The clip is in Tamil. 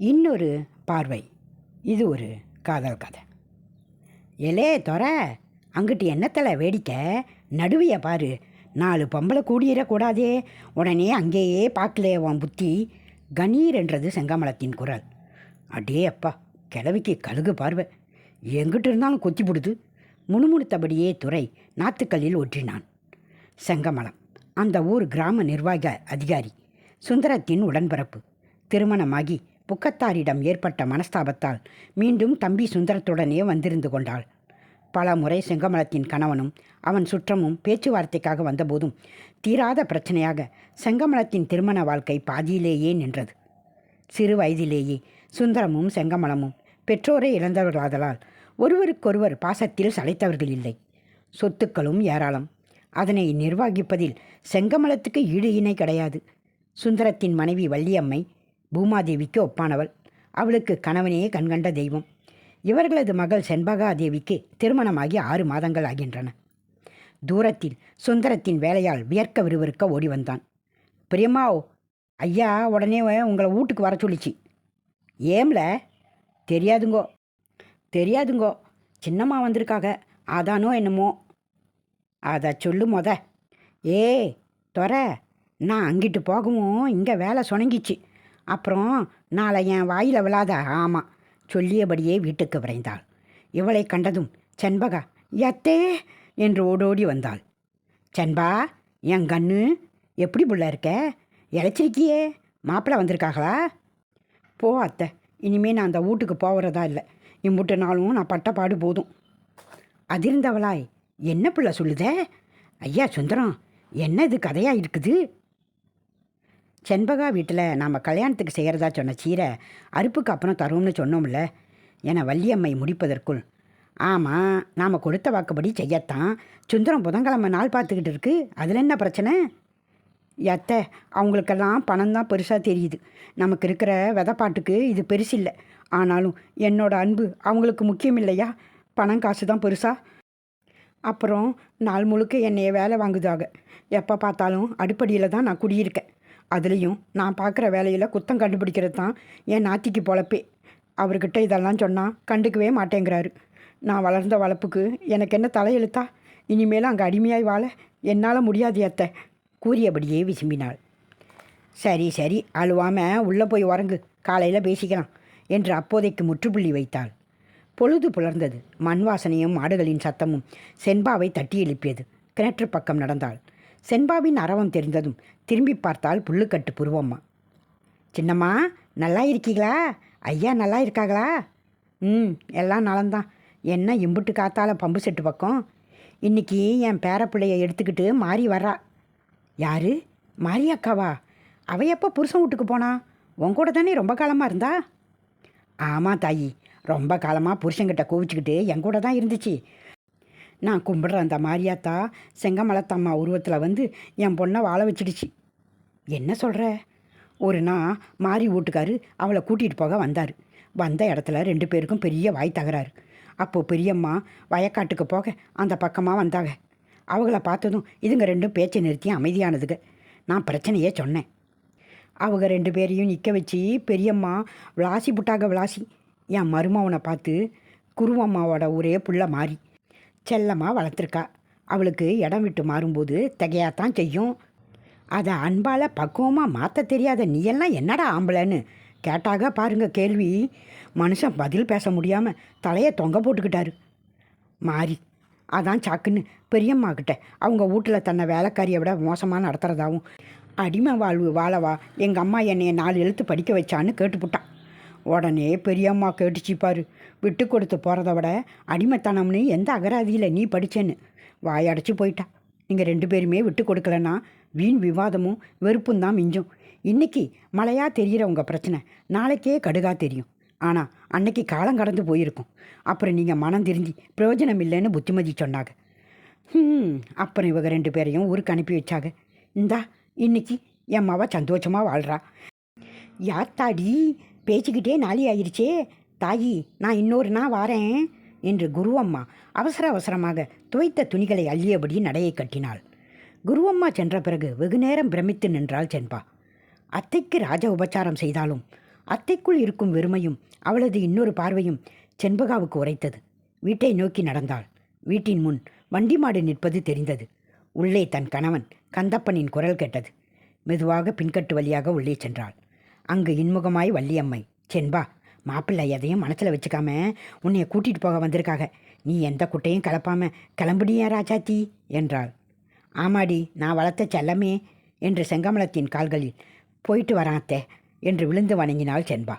இன்னொரு பார்வை. இது ஒரு காதல் கதை. எலே தொர அங்கிட்டு என்னத்தில் வேடிக்கை? நடுவிய பாரு. நாலு பொம்பளை கூடியிடக்கூடாதே உடனே அங்கேயே பார்க்கலே உன் புத்தி. கணீர் என்றது செங்கமலத்தின் குரல். அடே அப்பா கிழவிக்கு கழுகு பார்வை. எங்கிட்டு இருந்தாலும் கொத்தி பிடுது. முணுமுணுத்தபடியே துறை நாத்துக்கல்லில் ஒற்றினான். செங்கமலம் அந்த ஊர் கிராம நிர்வாக அதிகாரி. சுந்தரத்தின் உடன்பிறப்பு. திருமணமாகி புக்கத்தாரிடம் ஏற்பட்ட மனஸ்தாபத்தால் மீண்டும் தம்பி சுந்தரத்துடனே வந்திருந்து கொண்டாள். பல முறை செங்கமலத்தின் கணவனும் அவன் சுற்றமும் பேச்சுவார்த்தைக்காக வந்தபோதும் தீராத பிரச்சனையாக செங்கமலத்தின் திருமண வாழ்க்கை பாதியிலேயே நின்றது. சிறு வயதிலேயே சுந்தரமும் செங்கமலமும் பெற்றோரை இழந்தவர்களாதலால் ஒருவருக்கொருவர் பாசத்தில் சளைத்தவர்கள் இல்லை. சொத்துக்களும் ஏராளம். அதனை நிர்வகிப்பதில் செங்கமலத்துக்கு ஈடு இணை கிடையாது. சுந்தரத்தின் மனைவி வள்ளியம்மை பூமாதேவிக்கு ஒப்பானவள். அவளுக்கு கணவனே கண்கண்ட தெய்வம். இவர்களது மகள் செண்பகாதேவிக்கு திருமணமாகி ஆறு மாதங்கள் ஆகின்றன. தூரத்தில் சுந்தரத்தின் வேலையால் வியர்க்க விறுவிறுக்க ஓடி வந்தான் பிரியமாவ் ஐயா உடனே உங்களை வீட்டுக்கு வர சொல்லிச்சு. ஏம்ல? தெரியாதுங்கோ. தெரியாதுங்கோ சின்னம்மா வந்திருக்காக. அதானோ என்னமோ? அதை சொல்லு மொத. ஏ தொர நான் அங்கிட்டு போகவும் இங்கே வேலை சுணங்கிச்சு. அப்புறம் நாளை என் வாயில் விழாத ஆமாம் சொல்லியபடியே வீட்டுக்கு விரைந்தாள். இவளை கண்டதும் செண்பகா எத்தே! என்று ஓடோடி வந்தாள். செண்பா என் கண்ணு எப்படி புள்ள இருக்க? இழைச்சிருக்கியே மாப்பிள்ளை வந்திருக்காங்களா போ அத்தை இனிமே நான் அந்த வீட்டுக்கு போகிறதா இல்லை. இம்புட்டு நாளும் நான் பட்ட பாடு போதும். அதிர்ந்தவளாய் என்ன பிள்ளை சொல்லுதே? ஐயா சுந்தரம் என்ன இது கதையாக இருக்குது? செண்பகா வீட்டில் நாம் கல்யாணத்துக்கு செய்கிறதா சொன்ன சீரை அறுப்புக்கு அப்புறம் தருவோம்னு சொன்னோம்ல. என வள்ளியம்மை முடிப்பதற்குள். ஆமாம் நாம் கொடுத்த வாக்குப்படி செய்யத்தான். சுந்தரம் புதன்கிழமை நாள் பார்த்துக்கிட்டு இருக்கு. அதில் என்ன பிரச்சனை? எத்தை அவங்களுக்கெல்லாம் பணம் தான் பெருசாக தெரியுது. நமக்கு இருக்கிற விதப்பாட்டுக்கு இது பெருசில்லை ஆனாலும் என்னோட அன்பு அவங்களுக்கு முக்கியம் இல்லையா? பணம் காசு தான் பெருசா? அப்புறம் நாள் முழுக்க என்னைய வேலை வாங்குதாக எப்போ பார்த்தாலும் அடுப்படியில் தான் நான் குடியிருக்கேன். அதுலேயும் நான் பார்க்குற வேலையில் குத்தம் கண்டுபிடிக்கிறது தான் என் நாத்திக்கு பொழப்பே. அவர்கிட்ட இதெல்லாம் சொன்னால் கண்டுக்கவே மாட்டேங்கிறாரு. நான் வளர்ந்த வளர்ப்புக்கு எனக்கு என்ன தலையெழுத்தா? இனிமேல் அங்கே அடிமையாய் வாழ என்னால் முடியாது அத்தை கூறியபடியே விசும்பினாள். சரி சரி அழுவாம உள்ளே போய் உறங்கு காலையில் பேசிக்கலாம் என்று அப்போதைக்கு முற்றுப்புள்ளி வைத்தாள். பொழுது புலர்ந்தது. மண் வாசனையும் மாடுகளின் சத்தமும் செண்பாவை தட்டி எழுப்பியது. கிணற்று பக்கம் நடந்தாள். செண்பாவின் அரவம் தெரிந்ததும் திரும்பி பார்த்தால் புல்லுக்கட்டு புருவம்மா. சின்னம்மா நல்லா இருக்கீங்களா? ஐயா நல்லா இருக்காங்களா? ம் எல்லாம் நலந்தான் என்ன இம்புட்டு காத்தால பம்பு செட்டு பக்கம்? இன்னைக்கு என் பேரப்பிள்ளைய எடுத்துக்கிட்டு மாறி வர்றா. யாரு? மாரியாக்காவா? அவ எப்போ புருஷன் வீட்டுக்கு போனா? உன் கூட தானே ரொம்ப காலமாக இருந்தா? ஆமாம் தாயி. ரொம்ப காலமாக புருஷன்கிட்ட கோவிச்சுக்கிட்டு என் கூட தான் இருந்துச்சு. நான் கும்பிடுற அந்த மாரியாத்தா. செங்கமலத்தம்மா உருவத்தில் வந்து என் பொண்ணை வாழ வச்சிடுச்சு. என்ன சொல்கிற ஒரு நாள் மாரி வீட்டுக்காரு அவளை கூட்டிகிட்டு போக வந்தார். வந்த இடத்துல ரெண்டு பேருக்கும் பெரிய வாய் தகராறு. அப்போது பெரியம்மா வயக்காட்டுக்கு போக அந்த பக்கமாக வந்தாங்க. அவங்கள பார்த்ததும் இதுங்க ரெண்டும் பேச்சை நிறுத்தி அமைதியானதுங்க. நான் பிரச்சனையே சொன்னேன். அவங்க ரெண்டு பேரையும் நிற்க வச்சு பெரியம்மா விளாசி புட்டாக விளாசி என் மருமவனை பார்த்து குருவம்மாவோட ஒரே புள்ள மாறி. செல்லமாக வளர்த்துருக்கா. அவளுக்கு இடம் விட்டு மாறும்போது திகையாத்தான் செய்யும். அதை அன்பால் பக்குவமாக மாற்ற தெரியாத நீயெல்லாம் என்னடா ஆம்பளைன்னு கேட்டாக பாருங்க கேள்வி. மனுஷன் பதில் பேச முடியாமல் தலையை தொங்க போட்டுக்கிட்டாரு. மாறி. அதான் சாக்குன்னு பெரியம்மா கிட்ட அவங்க வீட்டில் தன்னை வேலைக்காரியை விட மோசமாக நடத்துகிறதாவும் அடிமை வாழ்வு வாழவா எங்கள் அம்மா என்னைய நாலு எழுத்து படிக்க வச்சான்னு கேட்டுப்புட்டான் உடனே பெரியம்மா கேட்டுச்சு விட்டு கொடுத்து போகிறத விட அடிமைத்தனம்னு எந்த அகராதியில் நீ படிச்சேன்னு? வாயடைச்சி போயிட்டா. நீங்கள் ரெண்டு பேருமே விட்டு கொடுக்கலன்னா வீண் விவாதமும் வெறுப்பும் தான் மிஞ்சும். இன்றைக்கி மழையாக தெரிகிற உங்கள் பிரச்சனை. நாளைக்கே கடுகா தெரியும். ஆனால் அன்னைக்கு காலம் கடந்து போயிருக்கும். அப்புறம் நீங்கள் மனம் திருந்தி பிரயோஜனம் இல்லைன்னு புத்திமதி சொன்னாங்க. ம் அப்புறம் இவங்க ரெண்டு பேரையும் ஊருக்கு அனுப்பி வச்சாங்க. இந்தா இன்னைக்கு என் மாவா சந்தோஷமாக வாழ்கிறா யாத்தாடி பேச்சுக்கிட்டே நாளி ஆயிடுச்சே தாயி நான் இன்னொரு நாள் வாரேன் என்று குருவம்மா அவசர அவசரமாக துவைத்த துணிகளை அள்ளியபடி நடையை கட்டினாள். குருவம்மா சென்ற பிறகு வெகு நேரம் பிரமித்து நின்றாள் சென்பா அத்தைக்கு ராஜ உபச்சாரம் செய்தாலும் அத்தைக்குள் இருக்கும் வெறுமையும் அவளது இன்னொரு பார்வையும் செண்பகாவுக்கு உரைத்தது. வீட்டை நோக்கி நடந்தாள். வீட்டின் முன் வண்டி மாடு நிற்பது தெரிந்தது. உள்ளே தன் கணவன் கந்தப்பனின் குரல் கேட்டது. மெதுவாக பின்கட்டு வழியாக உள்ளே சென்றாள். அங்கு இன்முகமாய் வள்ளியம்மை செண்பா மாப்பிள்ளை எதையும் மனசில் வச்சுக்காம உன்னைய கூட்டிகிட்டு போக வந்திருக்காக. நீ எந்த குட்டையும் கலப்பாம கிளம்புடியா ராஜாத்தி? என்றாள். ஆமாடி நான் வளர்த்த செல்லமே என்று செங்கமலத்தின் கால்களில் போயிட்டு வரான் என்று விழுந்து வணங்கினாள் செண்பா.